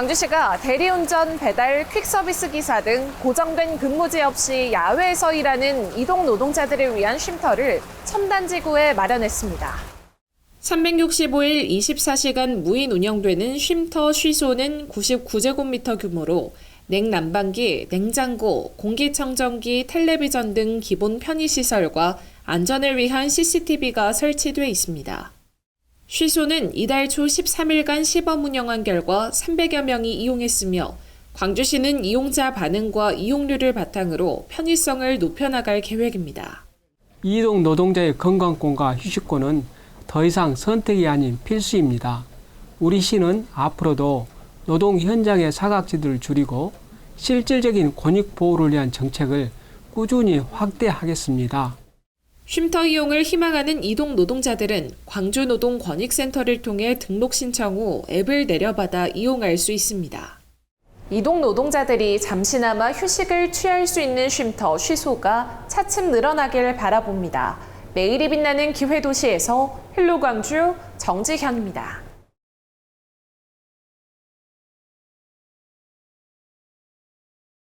광주시가 대리운전, 배달, 퀵서비스 기사 등 고정된 근무지 없이 야외에서 일하는 이동 노동자들을 위한 쉼터를 첨단지구에 마련했습니다. 365일 24시간 무인 운영되는 쉼터 쉬소는 99제곱미터 규모로 냉난방기, 냉장고, 공기청정기, 텔레비전 등 기본 편의시설과 안전을 위한 CCTV가 설치돼 있습니다. 쉬소는 이달 초 13일간 시범 운영한 결과 300여 명이 이용했으며 광주시는 이용자 반응과 이용률을 바탕으로 편의성을 높여나갈 계획입니다. 이동 노동자의 건강권과 휴식권은 더 이상 선택이 아닌 필수입니다. 우리 시는 앞으로도 노동 현장의 사각지대를 줄이고 실질적인 권익 보호를 위한 정책을 꾸준히 확대하겠습니다. 쉼터 이용을 희망하는 이동 노동자들은 광주노동권익센터를 통해 등록 신청 후 앱을 내려받아 이용할 수 있습니다. 이동 노동자들이 잠시나마 휴식을 취할 수 있는 쉼터 쉬소가 차츰 늘어나길 바라봅니다. 매일이 빛나는 기회도시에서 헬로 광주 정지현입니다.